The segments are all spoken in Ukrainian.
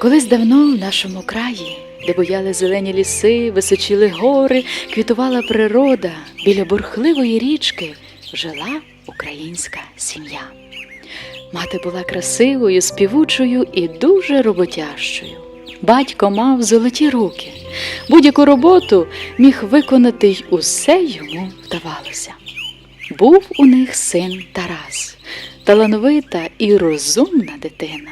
Колись давно в нашому краї, де бояли зелені ліси, височили гори, квітувала природа, біля бурхливої річки жила українська сім'я. Мати була красивою, співучою і дуже роботящою. Батько мав золоті руки. Будь-яку роботу міг виконати й усе йому вдавалося. Був у них син Тарас, талановита і розумна дитина.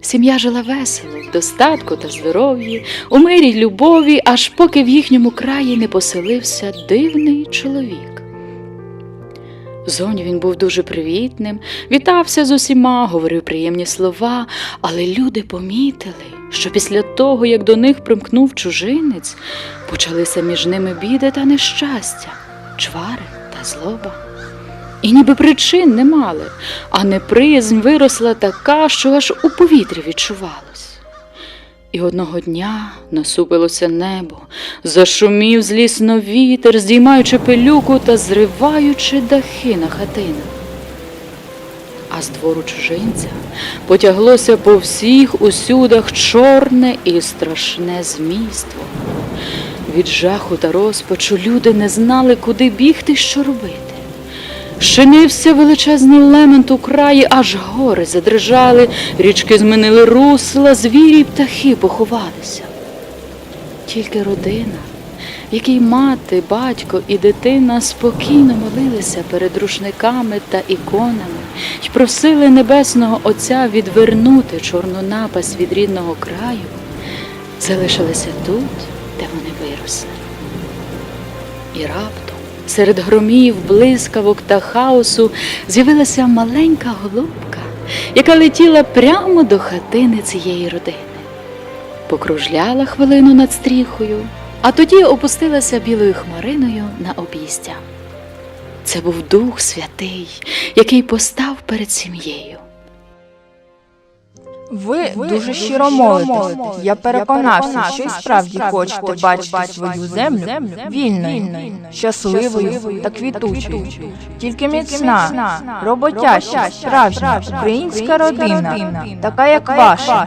Сім'я жила весело, в достатку та здоров'ї, у мирі й любові, аж поки в їхньому краї не поселився дивний чоловік. Зовні він був дуже привітним, вітався з усіма, говорив приємні слова, але люди помітили, що після того, як до них примкнув чужинець, почалися між ними біди та нещастя, чвари та злоба. І ніби причин не мали, а неприязнь виросла така, що аж у повітрі відчувалось. І одного дня насупилося небо, зашумів злісно вітер, здіймаючи пилюку та зриваючи дахи на хатинах. А з двору чужинця потяглося по всіх усюдах чорне і страшне змійство. Від жаху та розпачу люди не знали, куди бігти що робити. Щинився величезний лемент у краї, аж гори задрижали, річки змінили русла, звірі й птахи поховалися. Тільки родина, в якій мати, батько і дитина спокійно молилися перед рушниками та іконами й просили Небесного Отця відвернути чорну напасть від рідного краю, залишилися тут, де вони виросли. І раптом серед громів, блискавок та хаосу з'явилася маленька голубка, яка летіла прямо до хатини цієї родини. Покружляла хвилину над стріхою, а тоді опустилася білою хмариною на обійстя. Це був Дух Святий, який постав перед сім'єю. Ви, дуже щиро молитесь. Я переконався, що і справді хочете бачити свою землю вільною, щасливою та квітучою. Тільки міцна, роботяща, справжня українська родина, така як ваша,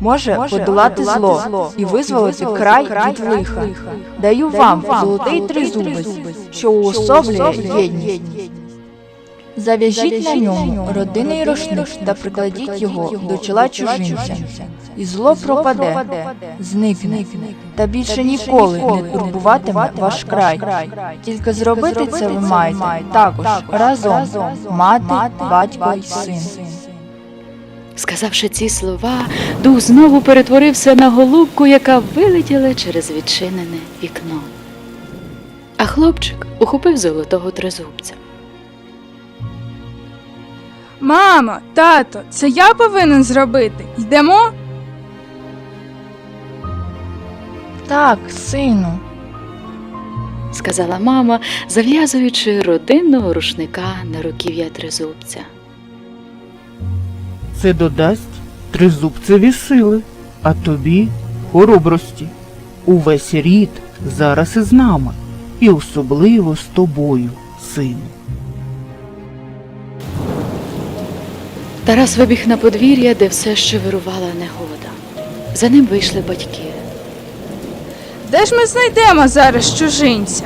може подолати зло і визволити край від лиха. Даю вам золотий тризубець, що уособлює єдність. Зав'яжіть на ньому родинний рушник та прикладіть його до чола чужинця. І зло пропаде, зникне, та більше ніколи не турбуватиме ваш край. Тільки зробити це ви маєте також разом мати, батько й син. Сказавши ці слова, дух знову перетворився на голубку, яка вилетіла через відчинене вікно. А хлопчик ухопив золотого тризубця. Мамо, тато, це я повинен зробити. Йдемо? Так, сину. сказала мама, зав'язуючи родинного рушника на руків'я тризубця. Це додасть тризубцеві сили, а тобі хоробрості. Увесь рід зараз із нами, і особливо з тобою, сину. Тарас вибіг на подвір'я, де все ще вирувала негода. За ним вийшли батьки. Де ж ми знайдемо зараз чужинця?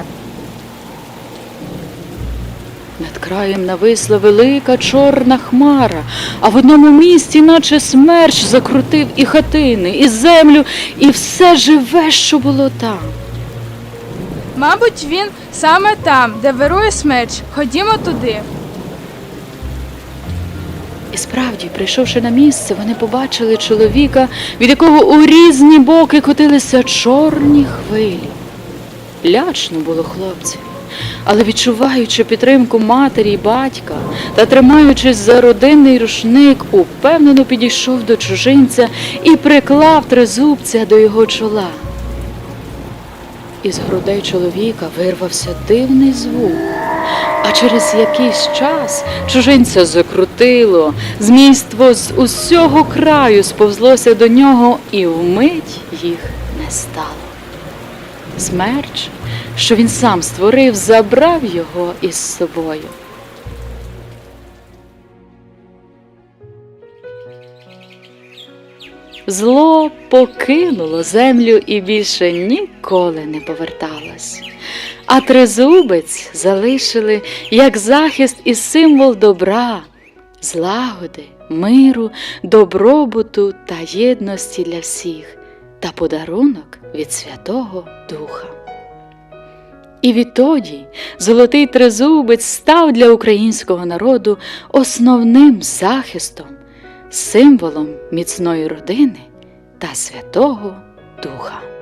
Над краєм нависла велика чорна хмара, а в одному місці, наче смерч, закрутив і хатини, і землю, і все живе, що було там. Мабуть, він саме там, де вирує смерч. Ходімо туди. І справді, прийшовши на місце, вони побачили чоловіка, від якого у різні боки котилися чорні хвилі. Лячно було хлопцю, але відчуваючи підтримку матері й батька та тримаючись за родинний рушник, упевнено підійшов до чужинця і приклав тризубця до його чола. Із грудей чоловіка вирвався дивний звук. А через якийсь час чужинця закрутило, змійство з усього краю сповзлося до нього, і вмить їх не стало. Смерч, що він сам створив, забрав його із собою. Зло покинуло землю і більше ніколи не поверталось. А тризубець залишили як захист і символ добра, злагоди, миру, добробуту та єдності для всіх, та подарунок від Святого Духа. І відтоді золотий тризубець став для українського народу основним захистом, символом міцної родини та Святого Духа.